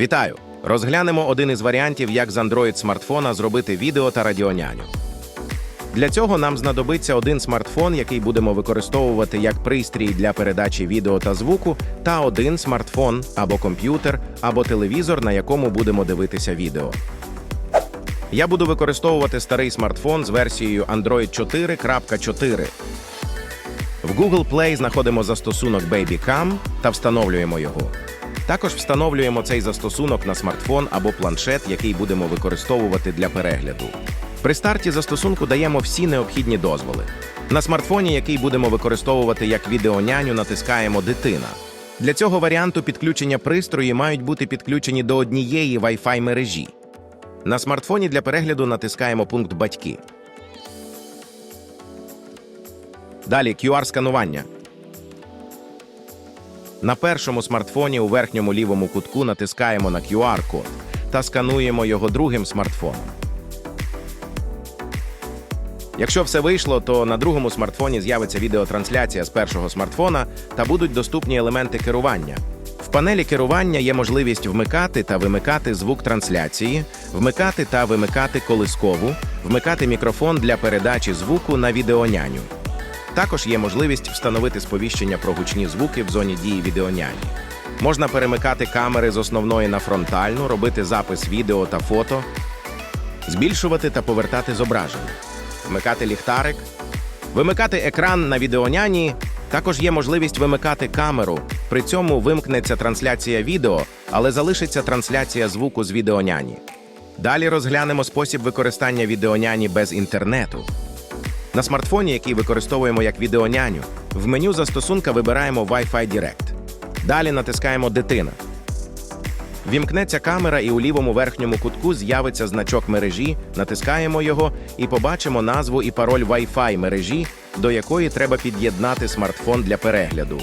Вітаю! Розглянемо один із варіантів, як з Android смартфона зробити відео та радіоняню. Для цього нам знадобиться один смартфон, який будемо використовувати як пристрій для передачі відео та звуку, та один смартфон або комп'ютер, або телевізор, на якому будемо дивитися відео. Я буду використовувати старий смартфон з версією Android 4.4. В Google Play знаходимо застосунок BabyCam та встановлюємо його. Також встановлюємо цей застосунок на смартфон або планшет, який будемо використовувати для перегляду. При старті застосунку даємо всі необхідні дозволи. На смартфоні, який будемо використовувати як відеоняню, натискаємо Дитина. Для цього варіанту підключення пристрої мають бути підключені до однієї Wi-Fi мережі. На смартфоні для перегляду натискаємо пункт Батьки. Далі QR-сканування. На першому смартфоні у верхньому лівому кутку натискаємо на QR-код та скануємо його другим смартфоном. Якщо все вийшло, то на другому смартфоні з'явиться відеотрансляція з першого смартфона та будуть доступні елементи керування. В панелі керування є можливість вмикати та вимикати звук трансляції, вмикати та вимикати колискову, вмикати мікрофон для передачі звуку на відеоняню. Також є можливість встановити сповіщення про гучні звуки в зоні дії відеоняні. Можна перемикати камери з основної на фронтальну, робити запис відео та фото, збільшувати та повертати зображення, вмикати ліхтарик, вимикати екран на відеоняні. Також є можливість вимикати камеру. При цьому вимкнеться трансляція відео, але залишиться трансляція звуку з відеоняні. Далі розглянемо спосіб використання відеоняні без інтернету. На смартфоні, який використовуємо як відеоняню, в меню застосунка вибираємо Wi-Fi Direct. Далі натискаємо Дитина. Вімкнеться камера, і у лівому верхньому кутку з'явиться значок мережі, натискаємо його і побачимо назву і пароль Wi-Fi мережі, до якої треба під'єднати смартфон для перегляду.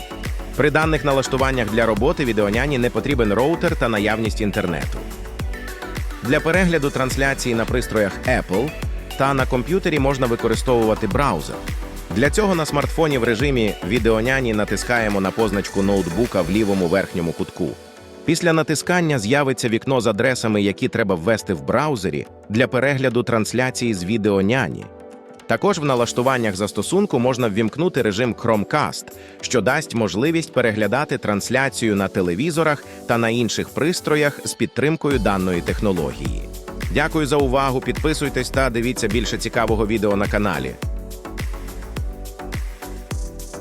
При даних налаштуваннях для роботи відеоняні не потрібен роутер та наявність інтернету. Для перегляду трансляції на пристроях Apple та на комп'ютері можна використовувати браузер. Для цього на смартфоні в режимі відеоняні натискаємо на позначку ноутбука в лівому верхньому кутку. Після натискання з'явиться вікно з адресами, які треба ввести в браузері для перегляду трансляції з відеоняні. Також в налаштуваннях застосунку можна ввімкнути режим Chromecast, що дасть можливість переглядати трансляцію на телевізорах та на інших пристроях з підтримкою даної технології. Дякую за увагу. Підписуйтесь та дивіться більше цікавого відео на каналі.